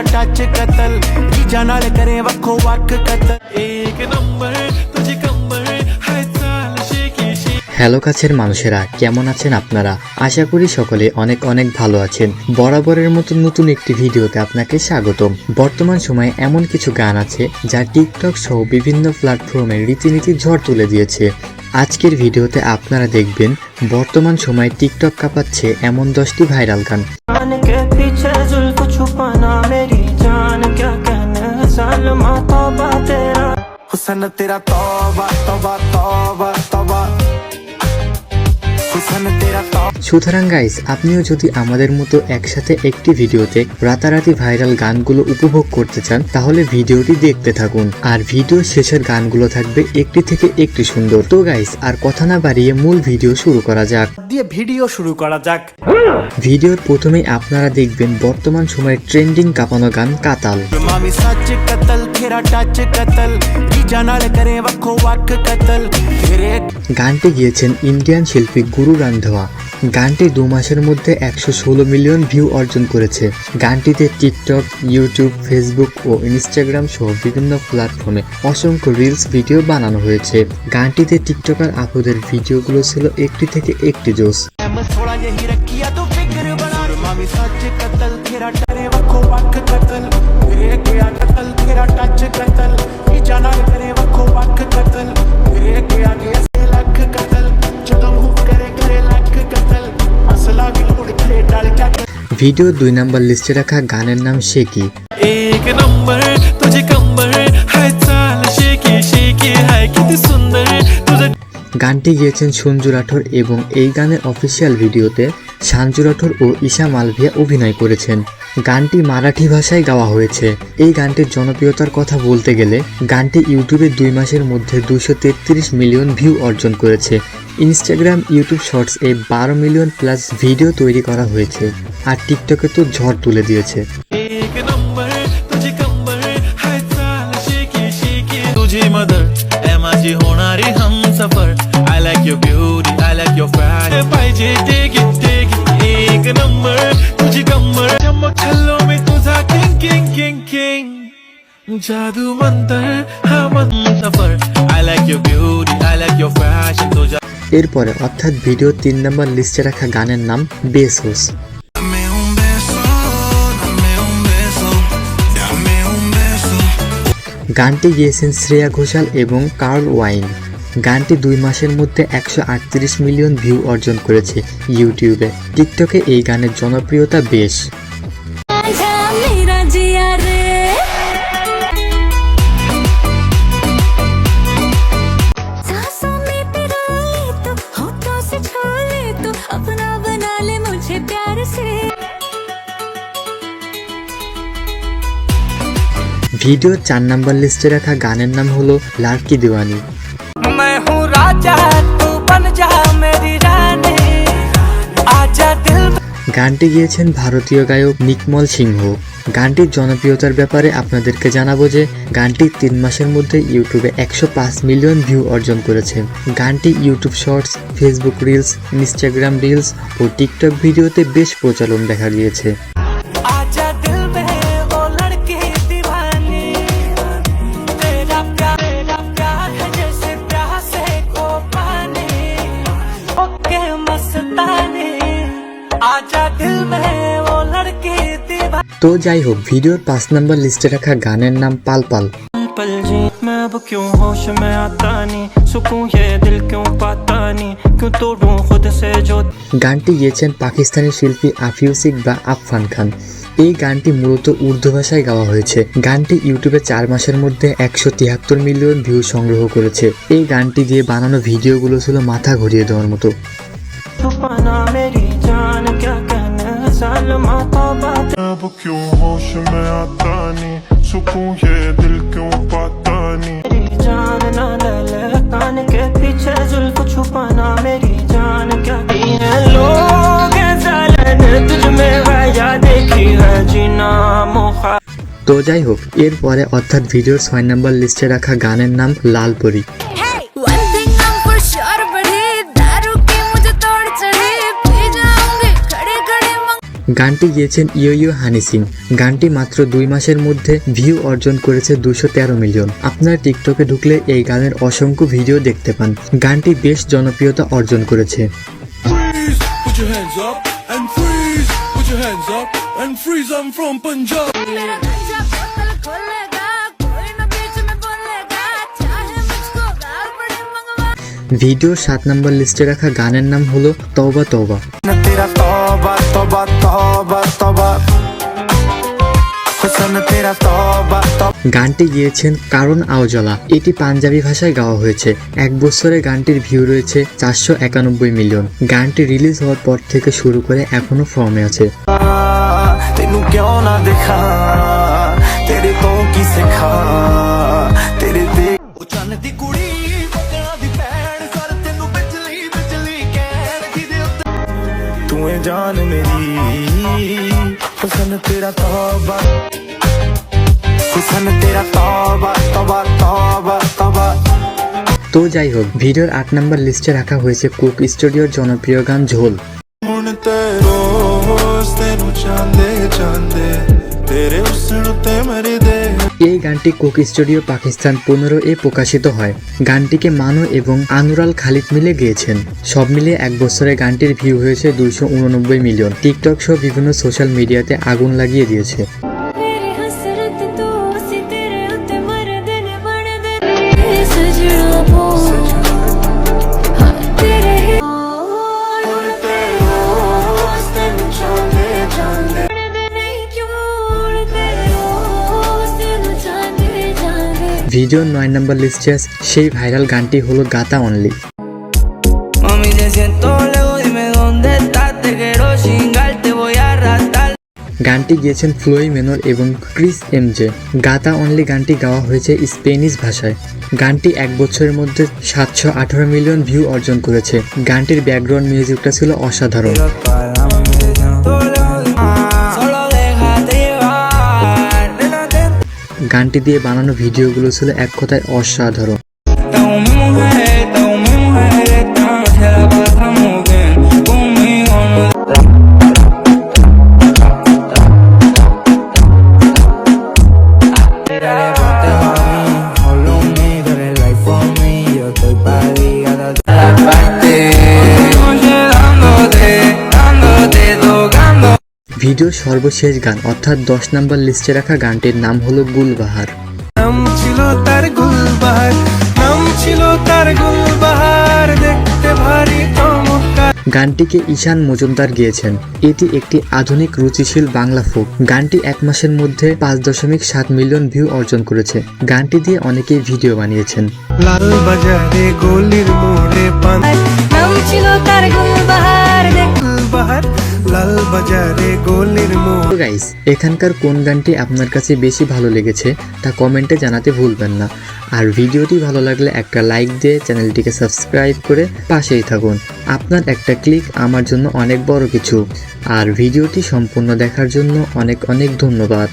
ਮੇਰਾ ਟੱਚ ਕਤਲ ਜੀਜਾ ਨਾਲ ਕਰੇ ਵੱਖੋ ਵੱਖ ਕਤਲ ਇੱਕ ਨੰਬਰ ਤੁਝੇ ਕੰਬਰ হ্যালো কাছের মানুষেরা কেমন আছেন আপনারা? আশা করি সকলে অনেক অনেক ভালো আছেন। বরাবরের মতো নতুন একটি ভিডিওতে আপনাকে স্বাগতম। বর্তমান সময়ে এমন কিছু গান আছে যা টিকটক সহ বিভিন্ন প্ল্যাটফর্মে রীতিনীতি ঝড় তুলে দিয়েছে। আজকের ভিডিওতে আপনারা দেখবেন বর্তমান সময়ে টিকটক কাঁপাচ্ছে এমন দশটি ভাইরাল গান। sana tira tova, tova, tova, tova. সুতরাং গাইস আপনিও যদি আমাদের মতো একসাথে একটি ভিডিওতে রাতারাতি ভাইরাল গানগুলো উপভোগ করতে চান তাহলে ভিডিওটি দেখতে থাকুন। আর ভিডিও শেষের গানগুলো থাকবে একটি থেকে একটি সুন্দর। তো গাইস আর কথা না বাড়িয়ে মূল ভিডিও শুরু করা যাক। দিয়ে ভিডিও শুরু করা যাক। ভিডিওর প্রথমে আপনারা দেখবেন বর্তমান সময়ে ট্রেন্ডিং কাঁপানো গান কাতাল। গানটি গিয়েছেন ইন্ডিয়ান শিল্পী গুরু রান্ধওয়া। গানটি দু মাসের মধ্যে একশো ষোলো মিলিয়ন ভিউ অর্জন করেছে। গানটিতে টিকটক, ইউটিউব, ফেসবুক ও ইনস্টাগ্রাম সহ বিভিন্ন প্ল্যাটফর্মে অসংখ্য রিলস ভিডিও বানানো হয়েছে। গানটিতে টিকটকার আপুদের ভিডিওগুলো ছিল একটি থেকে একটি জোস ভিডিও দুই নাম্বার লিস্টে রাখা গানের নাম সে কি? গানটি গিয়েছেন সঞ্জু রাঠোর এবং এই গানের অফিসিয়াল ভিডিওতে সাঞ্জু রাঠোর ও ঈশা মালভিয়া অভিনয় করেছেন। গানটি মারাঠি ভাষায় গাওয়া হয়েছে এই গানটির জনপ্রিয়তার কথা বলতে গেলে গানটি ইউটিউবে দুই মাসের মধ্যে দুশো তেত্রিশ মিলিয়ন ভিউ অর্জন করেছে ইনস্টাগ্রাম ইউটিউব শর্টস এ বারো মিলিয়ন প্লাস ভিডিও তৈরি করা হয়েছে আর টিকটকে তো ঝড় তুলে দিয়েছে एक नंबर तुझे कंबर है चाल शेकी शेकी तुझी मदर आहे माझी होणारी हम सफर I like your beauty I like your fashion पाहिजे टेक इट टेक इट एक नंबर तुझी कंबर चमक छल्लो मी तुझा किंग किंग किंग किंग जादू मंतर हा मन सफर I like your beauty I like your fashion तुझ्या এরপরে অর্থাৎ ভিডিও তিন নাম্বার লিস্টে রাখা গানের নাম Bezos Dame un beso, dame un beso, dame un beso. গানটি গিয়েছেন শ্রেয়া ঘোষাল এবং কার্ল ওয়াইন গানটি দুই মাসের মধ্যে একশো আটত্রিশ মিলিয়ন ভিউ অর্জন করেছে ইউটিউবে টিকটকে এই গানের জনপ্রিয়তা বেশ ভিডিও চার নাম্বার লিস্টে রাখা গানের নাম হলো লাকি দিওয়ানি। গানটি গিয়েছেন ভারতীয় গায়ক নিকমল সিংহ। গানটির জনপ্রিয়তার ব্যাপারে আপনাদেরকে জানাব যে গানটি তিন মাসের মধ্যে ইউটিউবে একশো পাঁচ মিলিয়ন ভিউ অর্জন করেছে। গানটি YouTube shorts Facebook reels Instagram reels ও টিকটক ভিডিওতে বেশ প্রচলন দেখা গিয়েছে। তো যাই হোক ভিডিওর পাঁচ নাম্বার লিস্টে রাখা গানের নাম পাল পাল। গানটি গিয়েছেন পাকিস্তানি শিল্পী আফিউসিক বা আফফান খান। এই গানটি মূলত উর্দু ভাষায় গাওয়া হয়েছে। গানটি ইউটিউবে চার মাসের মধ্যে একশো তিয়াত্তর মিলিয়ন ভিউ সংগ্রহ করেছে। এই গানটি দিয়ে বানানো ভিডিওগুলো ছিল মাথা ঘুরিয়ে দেওয়ার মতো। क्यों होश में आता नहीं सुकून ये दिल क्यों पाता नहीं मेरी जान ना ले कान के पीछे जुल्फ छुपाना मेरी जान क्या है लोग हैं जालन तुझ में है या देखी है जीना मोखा তো যাই হোক এরপরে অর্থাৎ ভিডিওর ছয় নাম্বার লিস্টে রাখা গানের নাম লালপরি গানটি গিয়েছেন ইয়ো ইয়ো হানি সিং। গানটি মাত্র দুই মাসের মধ্যে ভিউ অর্জন করেছে দুশো তেরো মিলিয়ন। আপনারা টিকটকে ঢুকলে এই গানের অসংখ্য ভিডিও দেখতে পান। গানটি বেশ জনপ্রিয়তা অর্জন করেছে। ভিডিও সাত নম্বর লিস্টে রাখা গানের নাম হলো তওবা তওবা। গানটি গিয়েছেন কারণ আওজলা। এটি পাঞ্জাবি ভাষায় গাওয়া হয়েছে। এক বছরে গানটির ভিউ রয়েছে চারশো একানব্বই মিলিয়ন। গানটি রিলিজ হওয়ার পর থেকে শুরু করে এখনও ফর্মে আছে। দেখা ਉੱਤੇ ਤੂੰ ਏ ਜਾਨ ਮੇਰੀ ਹੁਸਨ ਤੇਰਾ ਤੌਬਾ ਹੁਸਨ ਤੇਰਾ ਤੌਬਾ ਤੌਬਾ ਤੌਬਾ ਤੌਬਾ তো যাই হোক ভিডিওর আট নম্বর লিস্টে রাখা হয়েছে কুক স্টুডিওর জনপ্রিয় গান ঝোল ਹੁਣ ਤੇ ਰੋਜ਼ ਤੈਨੂੰ ਚਾਹੁੰਦੇ ਚਾਹੁੰਦੇ ਤੇਰੇ ਹੁਸਨ ਉੱਤੇ ਮਰਦੇ এই গানটি কুক স্টুডিও পাকিস্তান পনেরো এ প্রকাশিত হয়। গানটিকে মানু এবং আনুরাল খালিদ মিলে গিয়েছেন। সব মিলিয়ে এক বছরে গানটির ভিউ হয়েছে দুইশো উননব্বই মিলিয়ন। টিকটক সহ বিভিন্ন সোশ্যাল মিডিয়াতে আগুন লাগিয়ে দিয়েছে। ভিডিওর নয় নম্বর লিস্টে সেই ভাইরাল গানটি হলো গাতা অনলি. গানটি গিয়েছেন ফ্লোই মেনর এবং ক্রিস এমজে। গাতা অনলি গানটি গাওয়া হয়েছে স্পেনিশ ভাষায়। গানটি এক বছরের মধ্যে সাতশো আঠারো মিলিয়ন ভিউ অর্জন করেছে। গানটির ব্যাকগ্রাউন্ড মিউজিকটা ছিল অসাধারণ। গানটি দিয়ে বানানো ভিডিওগুলো ছিল এক কথায় অসাধারণ। ভিডিওর সর্বশেষ গান অর্থাৎ দশ নম্বর লিস্টে রাখা গানটির নাম হলো গুলবাহার। নাম ছিল তার গুলবাহার নাম ছিল তার গুলবাহার দেখতে ভারী গানটিকে ঈশান মজুমদার গিয়েছেন। এটি একটি আধুনিক রুচিশীল বাংলা ফোক। গানটি এক মাসের মধ্যে পাঁচ দশমিক সাত মিলিয়ন ভিউ অর্জন করেছে। গানটি দিয়ে অনেকেই ভিডিও বানিয়েছেন। লাল বাজারে গলির মোড়ে পান। নাম ছিল তার গুলবাহার। গাইস এখানকার কোন গানটি আপনার কাছে বেশি ভালো লেগেছে তা কমেন্টে জানাতে ভুলবেন না। আর ভিডিওটি ভালো লাগলে একটা লাইক দিয়ে চ্যানেলটিকে সাবস্ক্রাইব করে পাশেই থাকুন। আপনার একটা ক্লিক আমার জন্য অনেক বড় কিছু। আর ভিডিওটি সম্পূর্ণ দেখার জন্য অনেক অনেক ধন্যবাদ।